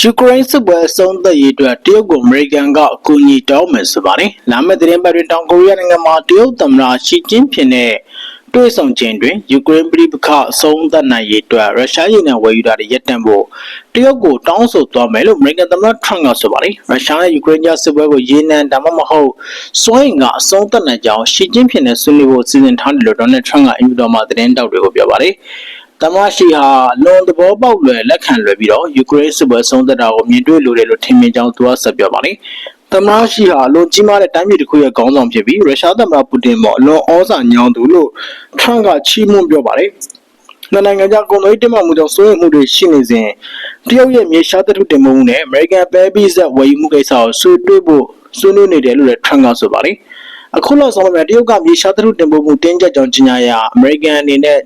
ယူကရိန်းစစ်ပွဲအဆုံးသတ်ရေးအတွက်တရုတ်ကိုအမေရိကန်ကအကူအညီတောင်းမယ်ဆိုပါတယ်။လာမယ့်သတင်းပတ်တွင်တောင်ကိုရီးယားနိုင်ငံမှာတရုတ်သမ္မတရှီကျင်းဖျင်နဲ့တွေ့ဆုံခြင်းတွင်ယူကရိန်းပြည်ပခအဆုံးသတ်နိုင်ရေးအတွက်ရုရှားရေနံဝယ်ယူတာတွေရပ်တန့်ဖို့တရုတ်ကိုတောင်းဆိုသွားမယ်လို့အမေရိကန်သမ္မတထရန့်ကဆိုပါတယ်။ရုရှားနဲ့ယူကရိန်းကြားစစ်ပွဲကိုရေနံဒါမှမဟုတ်စွမ်းအင်ကအဆုံးသတ်နိုင်ကြောင်းရှီကျင်းဖျင်နဲ့ဆွေးနွေးဖို့စီစဉ်ထားတယ်လို့ဒေါ်နယ်ထရန့်ကအင်ယူတော်မှာသတင်းတောက်တွေကိုပြောပါတယ်။ တမရှိဟာလွန်သဘောပေါက်လွယ်လက်ခံလွယ်ပြီးတော့ယူကရိန်းစစ်ပွဲဆုံးသက်တာကိုမြင်တွေ့လိုတယ်လို့ထင်မြင်ကြောင်းသူကဆက်ပြောပါတယ်။တမရှိဟာအလွန်ကြီးမားတဲ့တိုင်းပြည်တစ်ခုရဲ့ခေါင်းဆောင်ဖြစ်ပြီးရုရှားသမ္မတပူတင်ပေါ်အလွန်ဩဇာညောင်းသူလို့ထရန့်ကချီးမွမ်းပြောပါတယ်။နှစ်နိုင်ငံကြားကုန်သွယ်ရေးတင်းမာမှုကြောင့်စိုးရိမ်မှုတွေရှိနေစဉ်တရုတ်ရဲ့မြေရှားသတ္တုတင်ပို့မှုနဲ့အမေရိကန်ပဲဘီဇက်ဝယ်ယူမှုကိစ္စကိုဆွေးနွေးဖို့ဆွေးနွေးနေတယ်လို့လည်းထရန့်ကဆိုပါတယ်။အခုလောက်ဆောင်မဲ့တရုတ်ကမြေရှားသတ္တုတင်ပို့မှုတင်းကျပ်ကြောင်းကြေညာရာအမေရိကန်အနေနဲ့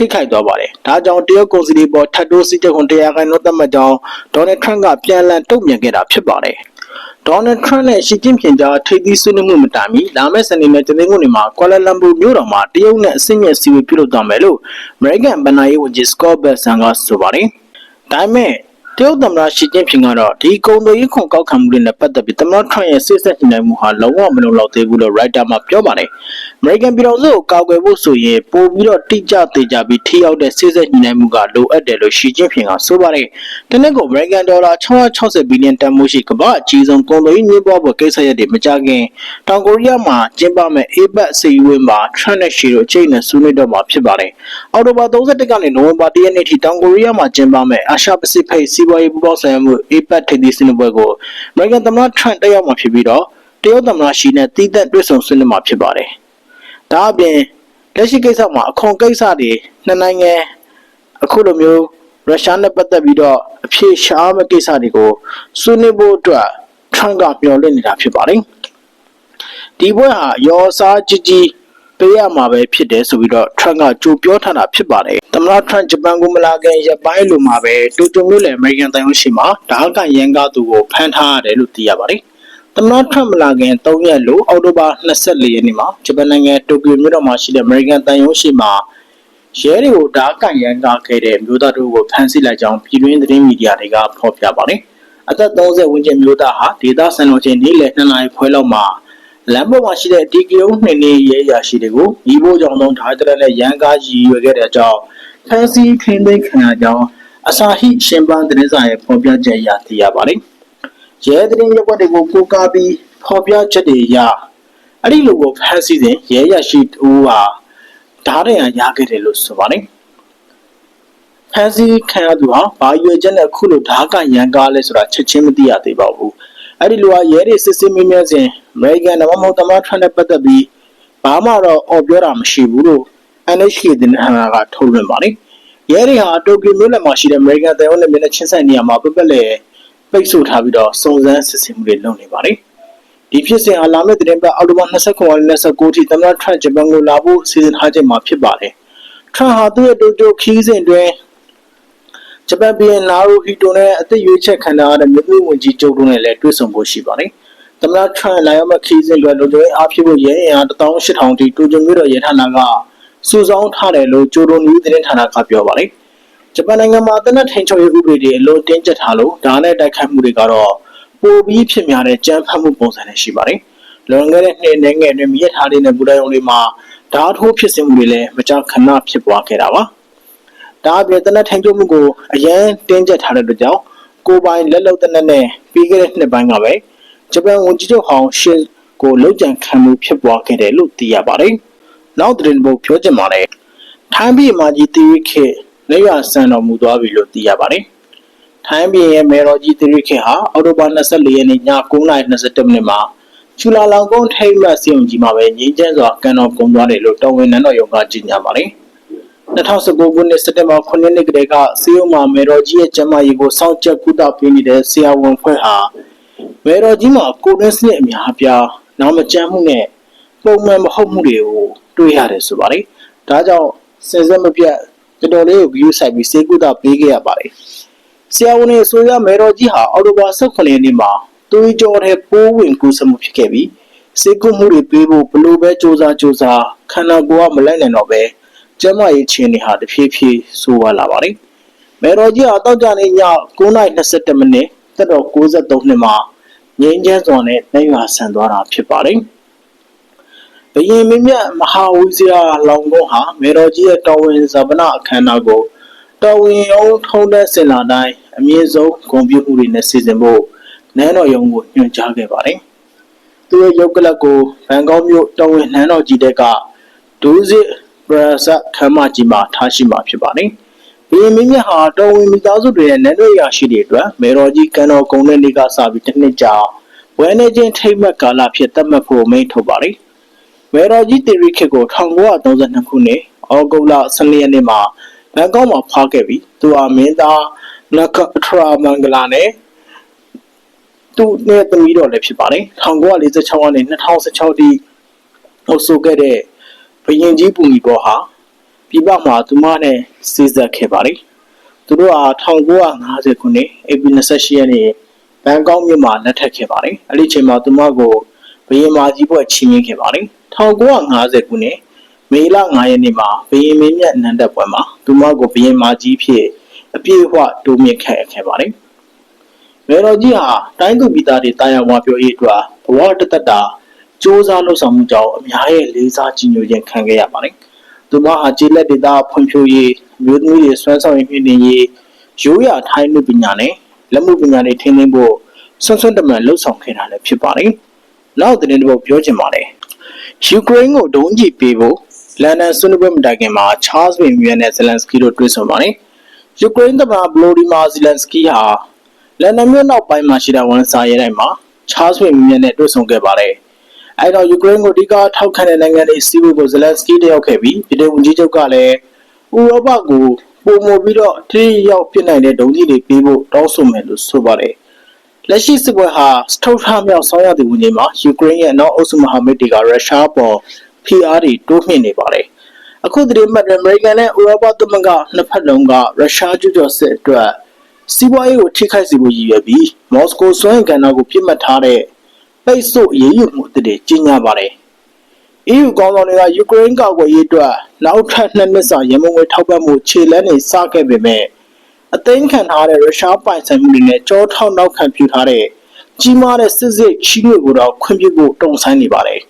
ထိခိုက်သွားပါတယ်။ဒါကြောင့်တရုတ်ကုန်စည်တွေပေါ်ထပ်တိုးစည်းချက်ခွန်တရားခိုင်နှုန်းသတ်မှတ်ကြောင်းဒေါ်နယ်ထရန့်ကပြန်လည်တုံ့ပြန်ခဲ့တာဖြစ်ပါတယ်။ဒေါ်နယ်ထရန့်နဲ့ရှီကျင်းဖျင်ကြားထိပ်သီးဆွေးနွေးမှုမတိုင်မီလာမယ့်စနေနေ့တနင်္ဂနွေနေ့မှာကွာလာလမ်ပူမြို့တော်မှာတရုတ်နဲ့အဆင့်မြင့်စီဝေးပြုလုပ်သွားမယ်လို့အမေရိကန်ဗဏ္ဍာရေးဝန်ကြီးစကော့ဘတ်ဆန်ကဆိုပါတယ်။ဒါပေမဲ့ တရုတ်သမ္မတရှီကျင်းဖျင်ကတော့ဒီကုန်သွယ်ရေးခွန်ကောက်ခံမှုတွေနဲ့ပတ်သက်ပြီးသမ္မတထရန့်ရဲ့စစ်ဆက်ညှိနှိုင်းမှုဟာလုံးဝမလုံလောက်သေးဘူးလို့ရိုက်တာမှာပြောပါတယ်။ American ပြည်တော်စုကိုကာကွယ်ဖို့ဆိုရင်ပို့ပြီးတော့တိကျသေးကြပြီးထိရောက်တဲ့စစ်ဆက်ညှိနှိုင်းမှုကလိုအပ်တယ်လို့ရှီကျင်းဖျင်ကဆိုပါတယ်။တနစ်ကို American ဒေါ်လာ660ဘီလီယံတန်ဖိုးရှိကမ္ဘာအကြီးဆုံးကုန်သွယ်ရေးညှိပွားဖို့ကိစ္စရပ်တွေမကြခင်တောင်ကိုရီးယားမှာကျင်းပမဲ့ APEC စီဝင်းမှာ Trump နဲ့ရှီတို့အချိန်နဲ့ဆွေးနွေးတော့မှာဖြစ်ပါတယ်။အော်တိုဘာ31ကနေနိုဝင်ဘာ1ရက်နေ့ထိတောင်ကိုရီးယားမှာကျင်းပမဲ့အာရှပစိဖိတ်စီးပွားရေးပူးပေါင်းဆောင်ရွက်မှု APEC ထိပ်သီးဆွေးနွေးပွဲကို American သမ္မတ Trump တက်ရောက်မှာဖြစ်ပြီးတော့တရုတ်သမ္မတရှီနဲ့တည်သက်တွေ့ဆုံဆွေးနွေးမှာဖြစ်ပါတယ်။ဒါအပြင်လက်ရှိကိစ္စမှာအခွန်ကိစ္စတွေနှစ်နိုင်ငံအခုလိုမျိုးရုရှားနဲ့ပတ်သက်ပြီးတော့အဖြေရှားမဲ့ကိစ္စတွေကိုဆွေးနွေးဖို့အတွက်ထရန့်ကမျှော်လင့်နေတာဖြစ်ပါတယ်။ဒီဘွဲဟာရောစားကြီးကြီးပေးရမှာပဲဖြစ်တယ်ဆိုပြီးတော့ထရန့်ကကြိုပြောထားတာဖြစ်ပါတယ်။ သမ္မတထရန့်ဂျပန်ကိုမလာခင်ရပ်ပိုင်းလိုမှာပဲတိုကျိုမြို့လယ်အမေရိကန်တိုင်းရှိမှာဓာတ်ကန်ရန်ကားသူကိုဖမ်းထားရတယ်လို့သိရပါတယ်။သမ္မတထရန့်မလာခင်3ရက်လို့အောက်တိုဘာ24ရက်နေ့မှာဂျပန်နိုင်ငံတိုကျိုမြို့တော်မှာရှိတဲ့အမေရိကန်တန်ယုံရှိမှာရဲတွေကိုဓာတ်ကန်ရန်ကားခဲ့တဲ့မျိုးသားတို့ကိုဖမ်းဆီးလိုက်ကြောင်းပြည်တွင်းသတင်းမီဒီယာတွေကဖော်ပြပါတယ်။အသက်30ဝန်းကျင်မျိုးသားဟာဒေသစံတော်ချိန်နေ့လယ်2နာရီခွဲလောက်မှာလမ်းပေါ်မှာရှိတဲ့ဒီကရုံးနှင်းနေရဲရရှိတွေကိုဤဘိုးကြောင့်သုံးဓာတ်တရနဲ့ရန်ကားရည်ရွယ်ခဲ့တဲ့အကြောင်း ဖမ်းဆီးခင်းသိမ်းခံရကြောင်းအစာဟိရှင်ပန်းသတင်းစာရဲ့ဖော်ပြချက်အရသိရပါတယ်။ရဲသတင်းရပ်ကွက်တွေကိုကိုးကားပြီးဖော်ပြချက်တွေအရအဲ့ဒီလိုကိုဖမ်းဆီးစဉ်ရဲရရှိတူဟာဓာတ်ရန်ရခဲ့တယ်လို့ဆိုပါတယ်။ဖမ်းဆီးခံရသူဟာဘာရွေချက်နဲ့အခုလိုဓာတ်ကရန်ကားလဲဆိုတာချက်ချင်းမသိရသေးပါဘူး။အဲ့ဒီလိုဟာရဲတွေစစ်စစ်မေးမြန်းစဉ်အမေရိကန်နမမဟုတ်တမထရန့်နဲ့ပတ်သက်ပြီးဘာမှတော့အော်ပြောတာမရှိဘူးလို့ NHK တင်ဟန်ကထုတ်လွှင့်ပါတယ်။ရဲတွေဟာတိုကျိုမြို့လယ်မှာရှိတဲ့အမေရိကန်တန်ရုံးနဲ့မျက်နှာချင်းဆိုင်နေရာမှာပပက်လေပိတ်ဆို့ထားပြီးတော့စုံစမ်းစစ်ဆေးမှုတွေလုပ်နေပါတယ်။ဒီဖြစ်စဉ်ဟာလာမယ့်သတင်းပတ်အောက်တိုဘာ29ရက်နဲ့29ထိသမ္မတထရန့်ဂျပန်ကိုလာဖို့စီစဉ်ထားခြင်းမှာဖြစ်ပါတယ်။ထရန့်ဟာသူ့ရဲ့တိုကျိုခီးစဉ်တွင်ဂျပန်ပြည်နာရူဟီတိုနဲ့အသက်ရွေးချက်ခံထားရတဲ့မြို့မြို့ဝန်ကြီးချုပ်တို့နဲ့လည်းတွေ့ဆုံဖို့ရှိပါတယ်။သမ္မတထရန့်လာရောက်မဲ့ခီးစဉ်အတွက်လူတွေအားဖြည့်ဖို့ရဲအင်အား18000တိတိုကျိုမြို့တော်ရဲဌာနက စုဆောင်းထားတယ်လို့ဂျိုဒိုနယူးသတင်းဌာနကပြောပါတယ်။ဂျပန်နိုင်ငံမှာတနက်ထိန်ချုပ်ရေးဥပဒေတွေအလို့တင်းကျပ်ထားလို့ဒါနဲ့တိုက်ခိုက်မှုတွေကတော့ပိုပြီးဖြစ်များတဲ့ကြမ်းဖက်မှုပုံစံတွေရှိပါတယ်။လွန်ခဲ့တဲ့နှစ်နဲ့ငယ်တွင်မြစ်ထားတဲ့ဘူဒိုင်ုံတွေမှာဓာတ်ထိုးဖြစ်စဉ်မှုတွေလည်းမကြာခဏဖြစ်ပွားခဲ့တာပါ။ဒါအပြင်တနက်ထိန်ချုပ်မှုကိုအရန်တင်းကျပ်ထားတဲ့အတွက်ကြောင့်ကိုပိုင်လက်လုံတနက်နဲ့ပြီးခဲ့တဲ့နှစ်ပိုင်းကပဲဂျပန်ဝန်ကြီးချုပ်ဟောင်းရှင်းကိုလုံခြံခံမှုဖြစ်ပွားခဲ့တယ်လို့သိရပါတယ်။ နောက်သတင်းပုတ်ပြောချင်ပါတယ်။ထိုင်းပြည်မှာကြီးတီရီခေလက်ရဆန်တော်မူသွားပြီလို့သိရပါတယ်။ထိုင်းပြည်ရဲ့မေတော်ကြီးတီရီခေဟာအောက်တိုဘာ24ရက်နေ့ည9:22မိနစ်မှာချူလာလောင်ကုန်းထိပ်မှတ်စီုံကြီးမှာပဲငင်းကျန်းစွာကန်တော်ကုန်းသွားတယ်လို့တော်ဝင်နန်းတော်ရုံကကြေညာပါတယ်။2019ခုနှစ်စက်တင်ဘာ9ရက်နေ့ကတည်းကစီယုံမှာမေတော်ကြီးရဲ့ကျမကြီးကိုစောင့်ကြပ်ကုသပေးနေတဲ့ဆရာဝန်ဖွဲ့ဟာမေတော်ကြီးမှာကိုယ်တွင်းစနစ်အများအပြားနောက်မကျန်းမှုနဲ့ ပုံမှန်မဟုတ်မှုတွေကိုတွေ့ရတယ်ဆိုပါတယ်။ဒါကြောင့်စင်စက်မပြတ်တော်တော်လေးကို view ဆိုင်ပြီးစေကုသပေးခဲ့ရပါတယ်။ဆရာဝန်ရဲ့ဆိုရမဲတော်ကြီးဟာအော်တိုဘာ18ရက်နေ့မှာသွေးကြောထဲပိုးဝင်ကူးစက်မှုဖြစ်ခဲ့ပြီးစေကုမှုတွေပေးဖို့ဘလို့ပဲစူးစမ်းစူးစမ်းခန္ဓာကိုယ်ကမလိုက်နိုင်တော့ပဲကျန်းမာရေးအခြေအနေဟာတဖြည်းဖြည်းဆိုးဝါးလာပါတယ်။မေတော်ကြီးဟာတောက်ကြနေည9:22မိနစ်တက်တော်63နှစ်မှာငင်းချမ်းစွာနဲ့နှိမ်ရွာဆန်သွားတာဖြစ်ပါတယ်။ ဘယင်မင်းမြတ်မဟာဝီဇရာလောင်ကုန်းဟာမေတော်ကြီးရဲ့တော်ဝင်ဇဗနာအခမ်းအနားကိုတော်ဝင်အောင်ထုံးတဲ့စင်လာတိုင်းအမြင့်ဆုံးဂုဏ်ပြုမှုတွေနဲ့စီစဉ်ဖို့နန်းတော်ရုံးကိုညွှန်ကြားခဲ့ပါတယ်။သူရဲ့ရုပ်ကလပ်ကိုဘန်ကောက်မြို့တော်ဝင်နန်းတော်ကြီးတဲ့ကဒူးစစ်ပရဆတ်ခမ်းမကြီးမှာထားရှိမှာဖြစ်ပါတယ်။ဘီမင်းမြတ်ဟာတော်ဝင်မိသားစုတွေရဲ့နန်းတော်ရရှိတဲ့အတွက်မေတော်ကြီးကန်တော်ဂုံတဲ့နေ့ကစပြီးတစ်နှစ်ကြာဝဲနေချင်းထိမ့်မှတ်ကာလဖြစ်သတ်မှတ်ဖို့မိန့်ထုတ်ပါတယ်။ မေတော်ကြီးတီရီခေတ်ကို1932ခုနှစ်အောက်တိုဘာ12ရက်နေ့မှာဘန်ကောက်မှာဖွားခဲ့ပြီးသူဟာမင်းသားနကထရာမင်္ဂလာနဲ့သူ့နဲ့သမီးတော်လည်းဖြစ်ပါတယ်1946ကနေ2016တိဟိုဆိုခဲ့တဲ့ဘရင်ကြီးပူမီဘောဟာပြည်ပမှာသူမနဲ့စီးစပ်ခဲ့ပါတယ်သူတို့ဟာ1950ခုနှစ်ဧပြီ28ရက်နေ့ဘန်ကောက်မြို့မှာလက်ထပ်ခဲ့ပါတယ်အဲ့ဒီချိန်မှာသူမကိုဘရင်မာကြီးဘွဲ့ချီးမြှင့်ခဲ့ပါတယ် 1950ခုနှစ်မေလ9ရက်နေ့မှာဘရင်မင်းမြတ်နန်းတက်ပွဲမှာသူမကိုဘရင်မာကြီးဖြစ်အပြည့်အဝတိုးမြင့်ခဲ့ခဲ့ပါတယ်။မေတော်ကြီးဟာတိုင်းသူပြည်သားတွေတာယာဝါပြောရေးအတွက်ဘဝတသက်တာစ조사လှုပ်ဆောင်မှုကြောင့်အများရဲ့လေးစားကြည်ညိုခြင်းခံခဲ့ရပါတယ်။သူမဟာကျေးလက်ဒေသဖွံ့ဖြိုးရေးမျိုးသမီးတွေဆွမ်းဆောင်ရည်မြင့်တင်ရေးရိုးရာထိုင်းလူပညာနဲ့လက်မှုပညာတွေထင်းထင်းဖို့ဆွမ်းဆွမ်းတမန်လှုပ်ဆောင်ခဲ့တာလည်းဖြစ်ပါတယ်။နောက်တဲ့တစ်ပုဒ်ပြောချင်ပါတယ်။ ယူကရိန်းကိုဒုံးကျည်ပေးဖို့လန်ဒန်ဆွေးနွေးပွဲမတိုင်ခင်မှာချားစ်ဝင်မြူနဲ့ဇလန်စကီတို့တွေ့ဆုံပါတယ်။ယူကရိန်းသမ္မတဗလိုဒီမာဇီလန်စကီဟာလန်ဒန်မြို့နောက်ပိုင်းမှာရှိတဲ့ဝန်စာရဲတိုင်းမှာချားစ်ဝင်မြူနဲ့တွေ့ဆုံခဲ့ပါတယ်။အဲတော့ယူကရိန်းကိုအဓိကထောက်ခံတဲ့နိုင်ငံတွေစီးပွားကိုဇလန်စကီတယောက်ခဲ့ပြီးပြည်ထောင်ဝန်ကြီးချုပ်ကလည်းဥရောပကိုပုံမပြီးတော့ထိရောက်ဖြစ်နိုင်တဲ့ဒုံးကြီးတွေပေးဖို့တောင်းဆိုမယ်လို့ဆိုပါတယ်။ လက်ရှိစစ်ပွဲဟာစတုထမြောက်ဆောင်ရတဲ့ဝန်ကြီးမှာယူကရိန်းရဲ့နောက်အုပ်စုမဟာမိတ်တွေကရုရှားပေါ်ဖိအားတွေတိုးမြင့်နေပါတယ်။အခုသတင်းမှတ်အမေရိကန်နဲ့ဥရောပသမဂ္ဂနှစ်ဖက်လုံးကရုရှားကျူးကျော်စစ်အတွက်စီးပွားရေးကိုထိခိုက်စေဖို့ရည်ရွယ်ပြီးမော်စကိုစွမ်းအင်ကဏ္ဍကိုပြစ်မှတ်ထားတဲ့ပိတ်ဆို့ရေးယူမှုတွေကြီးညာပါတယ်။ EU ကောင်းဆောင်တွေကယူကရိန်းကာကွယ်ရေးအတွက်နောက်ထပ်နှစ်နှစ်စာရန်မုံငွေထောက်ပံ့မှုခြေလှမ်းတွေစခဲ့ပေမဲ့ အသိမ်းခံထားတဲ့ရုရှားပိုင်ဆိုင်မှုတွေနဲ့ကြောထောက်နောက်ခံပြုထားတဲ့ကြီးမားတဲ့စစ်စစ်ချီးငွေကိုတော့ခွင့်ပြုဖို့တုံ့ဆိုင်းနေပါတယ်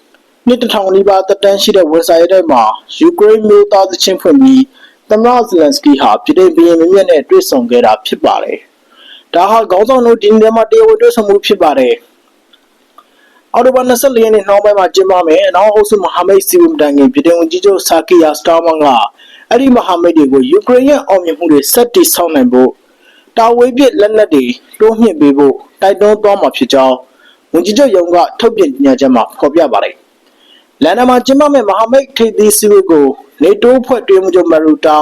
။နှစ်တစ်ထောင်နီးပါးတက်တန်းရှိတဲ့ဝန်ဆိုင်ရဲမှာယူကရိန်းမျိုးသားသချင်းဖွင့်ပြီးသမ္မတဇလန်စကီဟာပြည်ထောင်ဘီယံမြင့်နဲ့တွေ့ဆုံခဲ့တာဖြစ်ပါတယ်။ဒါဟာခေါင်းဆောင်တို့ဒီနေ့မှာတရားဝင်တွေ့ဆုံမှုဖြစ်ပါတယ်။အော်တိုဘာ24ရက်နေ့နှောင်းပိုင်းမှာကျင်းပမယ်။နောက်အုပ်စုမဟာမိတ်စီဝမ်တန်ကပြည်ထောင်ကြီးချုပ်ဆာကီယာစတာမန်က အဲ့ဒီမဟာမိတ်တွေကိုယူကရိန်းရဲ့အောင်မြင်မှုတွေဆက်တည်ဆောက်နိုင်ဖို့တာဝေးပစ်လက်နက်တွေတိုးမြှင့်ပေးဖို့တိုက်တွန်းသွားမှာဖြစ်ကြောင်းဝန်ကြီးချုပ်ယုံကထုတ်ပြန်ကြေညာချက်မှာဖော်ပြပါတယ်။လန်ဒန်မှာကျင်းပမယ့်မဟာမိတ်ထိပ်သီးစည်းဝေးကိုနေတိုးဖွဲ့တွင်းမှုချုပ်မရူတာ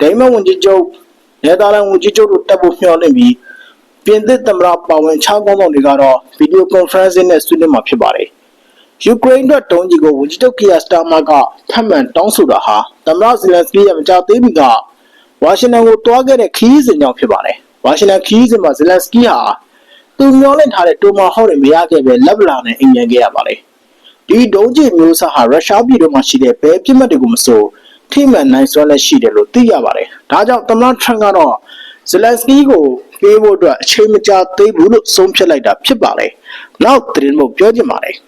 ဒိမန်ဝန်ကြီးချုပ်နယ်သာလန်ဝန်ကြီးချုပ်တို့တက်ဖို့မျှော်လင့်ပြီးပြင်သစ်သမ္မတပါဝင်ခြားကောင်းဆောင်တွေကတော့ဗီဒီယိုကွန်ဖရင့်နဲ့ဆွေးနွေးမှာဖြစ်ပါတယ်။ယူကရိန်းအတွက်တုံးကြီးကိုဝန်ကြီးချုပ်ကီယာစတာမာကထပ်မံတောင်းဆိုတာဟာ သမ္မတဇီလန်စကီရဲ့မကြာသေးမီကဝါရှင်တန်ကိုတွားခဲ့တဲ့ခီးစဉ်ကြောင့်ဖြစ်ပါတယ်။ဝါရှင်တန်ခီးစဉ်မှာဇီလန်စကီဟာသူမျောလင့်ထားတဲ့တိုမာဟော့တွေမရခဲ့ပဲလက်ဗလာနဲ့အိမ်ပြန်ခဲ့ရပါတယ်။ဒီဒုံးကျည်မျိုးစားဟာရုရှားပြည်တော်မှာရှိတဲ့ဘဲပြစ်မှတ်တွေကိုမစိုးထိမှန်နိုင်စွမ်းလည်းရှိတယ်လို့သိရပါတယ်။ဒါကြောင့်သမ္မတထရန့်ကတော့ဇလန်စကီကိုပေးဖို့အတွက်အချိန်မကြာသေးဘူးလို့ဆုံးဖြတ်လိုက်တာဖြစ်ပါတယ်။နောက်သတင်းမို့ပြောချင်ပါတယ်။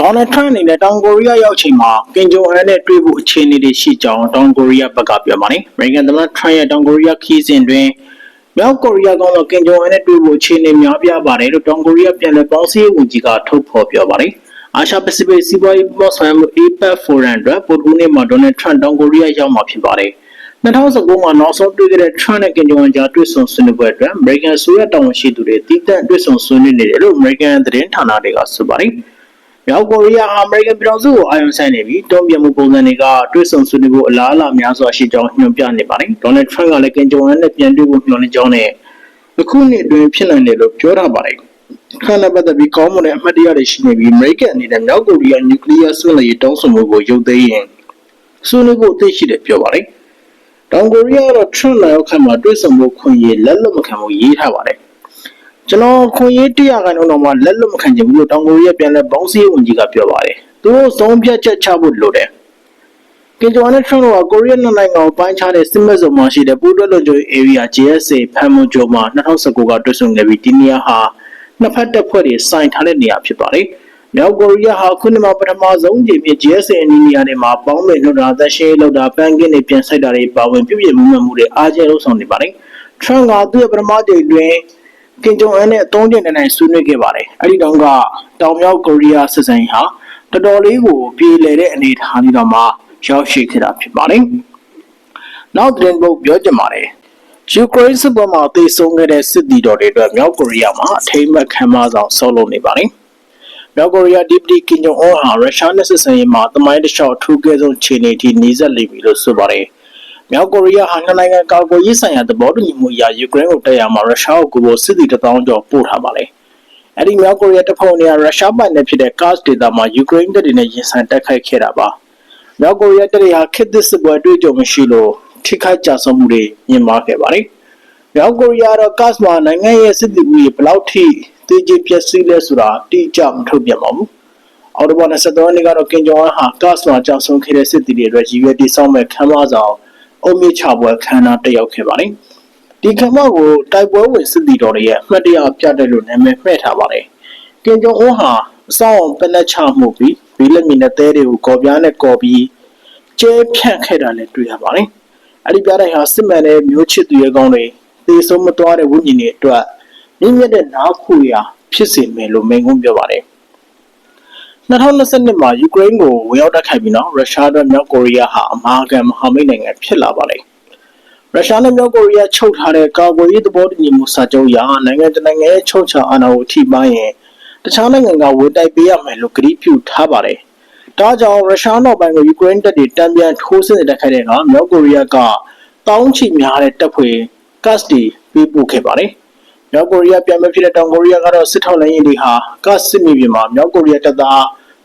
ဒေါ်နယ်ထရန့်အနေနဲ့တောင်ကိုရီးယားရောက်ချိန်မှာကင်ဂျုံအန်နဲ့တွေ့ဖို့အခြေအနေတွေရှိကြောင်းတောင်ကိုရီးယားဘက်ကပြောပါတယ်။အမေရိကန်သမ္မတထရန့်ရဲ့တောင်ကိုရီးယားခီးစဉ်တွင်မြောက်ကိုရီးယားကောင်ကကင်ဂျုံအန်နဲ့တွေ့ဖို့အခြေအနေများပြားပါတယ်လို့တောင်ကိုရီးယားပြည်လဲပေါင်းစည်းဝန်ကြီးကထုတ်ဖော်ပြောပါတယ်။အာရှပစိဖိတ်စီးပွားရေးပေါ်ဆိုင်မှု APEC Forum အတွက်ပို့ကူးနေမှာဒေါ်နယ်ထရန့်တောင်ကိုရီးယားရောက်မှာဖြစ်ပါတယ်။2019မှာနောက်ဆုံးတွေ့ခဲ့တဲ့ Trump နဲ့ Kim Jong Un ကြားတွေ့ဆုံဆွေးနွေးပွဲအတွက် American အစိုးရတာဝန်ရှိသူတွေတည်တံ့တွေ့ဆုံဆွေးနွေးနေတယ်လို့ American သတင်းဌာနတွေကဆိုပါတယ်။ မြောက်ကိုရီးယားဟာ American ပြည်ထောင်စုကိုအာရုံစိုက်နေပြီးတုံ့ပြန်မှုပုံစံတွေကတွေ့ဆုံဆွေးနွေးဖို့အလားအလာများစွာရှိကြောင်းညွှန်ပြနေပါတယ်။ Donald Trump ကလည်း Kim Jong Un နဲ့ပြန်တွေ့ဖို့မျှော်လင့်ကြောင်းနဲ့အခုနှစ်အတွင်းဖြစ်နိုင်တယ်လို့ပြောထားပါတယ်။ခန္ဓာပတ်သက်ပြီးကောင်းမွန်တဲ့အမှတ်တရတွေရှိနေပြီး American အနေနဲ့မြောက်ကိုရီးယားနျူကလ িয়ার ဆွေးနွေးရေးတောင်းဆိုမှုကိုရုပ်သိမ်းရင်ဆွေးနွေးဖို့အသင့်ရှိတယ်ပြောပါတယ်။တောင်ကိုရီးယားကတော့ Trump လာရောက်ခန့်မှာတွေ့ဆုံမှုခွင့်ရေးလက်လွတ်မခံဘူးရေးထားပါတယ် ကျွန်တော်ခွင့်ရေးတရားခိုင်တော့မှလက်လွတ်မခံချင်ဘူးလို့တောင်ကိုရီးယားပြန်လဲပေါင်းစည်းဝန်ကြီးကပြောပါတယ်သူတို့ဆုံးဖြတ်ချက်ချဖို့လိုတယ်ကင်ဂျွန်နဲ့ထရန့်တို့ကကိုရီးယားနိုင်ငံကိုပိုင်းခြားတဲ့စစ်မဲ့ဇုံမှာရှိတဲ့ပူးတွဲလုံခြုံရေး area JSA ဖန်မွန်ဂျိုမှာ2019ကတွတ်ဆုံခဲ့ပြီးဒီနေရာဟာနှစ်ဖက်တပ်ဖွဲ့တွေစိုင်ထားတဲ့နေရာဖြစ်ပါတယ်။မြောက်ကိုရီးယားဟာခုနှစ်မှာပထမဆုံးကြိမ်ဖြစ် JSA အနီးနေရာတွေမှာပေါင်းမဲ့နှုတ်တာသက်ရှင်းလောက်တာပန်းကင်းတွေပြန်ဆိုင်တာတွေပါဝင်ပြုပြင်မှုမှမှုတွေအားကျလုပ်ဆောင်နေပါတယ်။ Trump ကသူ့ရဲ့ပထမကြိမ်တွင် ကင်ဂျုံအန်နဲ့အသုံးကျတဲ့နိုင်ဆွေးနွေးခဲ့ပါတယ်။အဲဒီတုန်းကတောင်မြောက်ကိုရီးယားစစ်စင်ဟာတော်တော်လေးကိုပြေလည်တဲ့အနေအထားမျိုးတော့မှရောက်ရှိခဲ့တာဖြစ်ပါတယ်။နောက်သတင်းပုတ်ပြောချင်ပါတယ်။ယူကရိန်းစစ်ပွဲမှာတေဆုံးခဲ့တဲ့စစ်သည်တော်တွေအတွက်မြောက်ကိုရီးယားမှာအထိမ်းအမှတ်ခံမဆောင်ဆောက်လုပ်နေပါတယ်။မြောက်ကိုရီးယားဒီပတီကင်ဂျုံအွန်ဟာရုရှားနဲ့စစ်ဆင်ရေးမှာတမိုင်းတစ်လျှောက်ထူးကဲဆုံးခြေနေထိနှီးစပ်လိမ့်ပြီလို့ဆိုပါတယ်။ မြောက်ကိုရီးယားဟာနှစ်နိုင်ငံကာကွယ်ရေးဆိုင်ရာသဘောတူညီမှုအရယူကရိန်းကိုတက်ရမှာရုရှားကိုကိုယ်စစ်သည်တစ်သောင်းကျော်ပို့ထားပါတယ်။အဲ့ဒီမြောက်ကိုရီးယားတပ်ဖွဲ့တွေကရုရှားပိုင်နယ်ဖြစ်တဲ့ Kursk ဒေသမှာယူကရိန်းတပ်တွေနဲ့ရင်ဆိုင်တိုက်ခိုက်ခဲ့တာပါ။မြောက်ကိုရီးယားတပ်တွေဟာခေတ်သစ်စစ်ပွဲတွေ့ကြုံမရှိလို့ထိခိုက်ကြဆုံးမှုတွေမြင်မာခဲ့ပါတယ်။မြောက်ကိုရီးယားတော့ Kursk မှာနိုင်ငံရဲ့စစ်သည်မှုတွေဘယ်လောက်ထိတည်ကြည်ပျက်စီးလဲဆိုတာတိကျမထုတ်ပြန်ပါဘူး။အော်တိုဘာ23ရက်နေ့ကတော့ကင်ဂျုံအန်ဟာ Kursk မှာကြောက်ဆုံးခဲ့တဲ့စစ်သည်တွေအတွက်ရည်ရွယ်တည်ဆောက်မဲ့ခမ်းမဆောင် အုံမြင့်ချပွဲခမ်းနားတက်ရောက်ခဲ့ပါတယ်။ဒီခမ်းမကိုတိုက်ပွဲဝင်စစ်သည်တော်တွေရဲ့အမှတ်တရပြတဲ့လို့နာမည်မှဲ့ထားပါတယ်။ကင်ဂျုံအွန်ဟာအဆောင်ပနက်ချမှုပြီးဘီလက်မီနဲ့တဲတွေကိုကော်ပြားနဲ့ကော်ပြီးကျဲဖြန့်ခဲ့တာလည်းတွေ့ရပါတယ်။အဲ့ဒီပြတဲ့ဟာစစ်မှန်တဲ့မျိုးချစ်သူရဲ့ကောင်းတွေသေဆုံးမသွားတဲ့ဝိညာဉ်တွေအတွက်မြင့်မြတ်တဲ့နားခုရာဖြစ်စေမယ်လို့မိန့်ခွန်းပြောပါတယ်။ 2022မှာယူကရိန်းကိုဝင်ရောက်တိုက်ခိုက်ပြီးနောက်ရုရှားတို့မြောက်ကိုရီးယားဟာအမာခံမဟာမိတ်နိုင်ငံဖြစ်လာပါတယ်။ရုရှားနဲ့မြောက်ကိုရီးယားချုပ်ထားတဲ့ကာကွယ်ရေးသဘောတူညီမှုစာချုပ်အရနိုင်ငံတကာနိုင်ငံရဲ့ချုပ်ချာအာဏာကိုထိပါရင်တခြားနိုင်ငံကဝေတိုက်ပေးရမယ်လို့ကတိပြုထားပါတယ်။ဒါကြောင့်ရုရှားနောက်ပိုင်းကယူကရိန်းတပ်တွေတံပြန်ထိုးစစ်တိုက်ခိုက်တဲ့အခါမြောက်ကိုရီးယားကတောင်းချီများတဲ့တပ်ဖွဲ့ကတ်တီပေးပို့ခဲ့ပါတယ်။မြောက်ကိုရီးယားပြန်မဖြစ်တဲ့တောင်ကိုရီးယားကတော့စစ်ထောက်လိုင်းရင်တွေဟာကတ်စစ်မြေပြင်မှာမြောက်ကိုရီးယားတပ်သား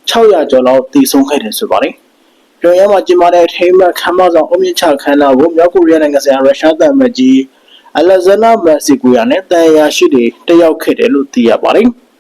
600ကျော်လောက်တည်ဆုံခဲ့တယ်ဆိုပါတယ်။ပြည်ရမှာကျင်းပတဲ့ထိမ်းမှတ်ခမ်းမဆောင်အုံမြင့်ချခမ်းနားကိုမြောက်ကိုရီးယားနိုင်ငံဆိုင်ရာရုရှားတပ်မကြီးအလက်ဇန္ဒာမက်ဆီကိုယာနဲ့တန်ရာရှိတွေတက်ရောက်ခဲ့တယ်လို့သိရပါတယ်။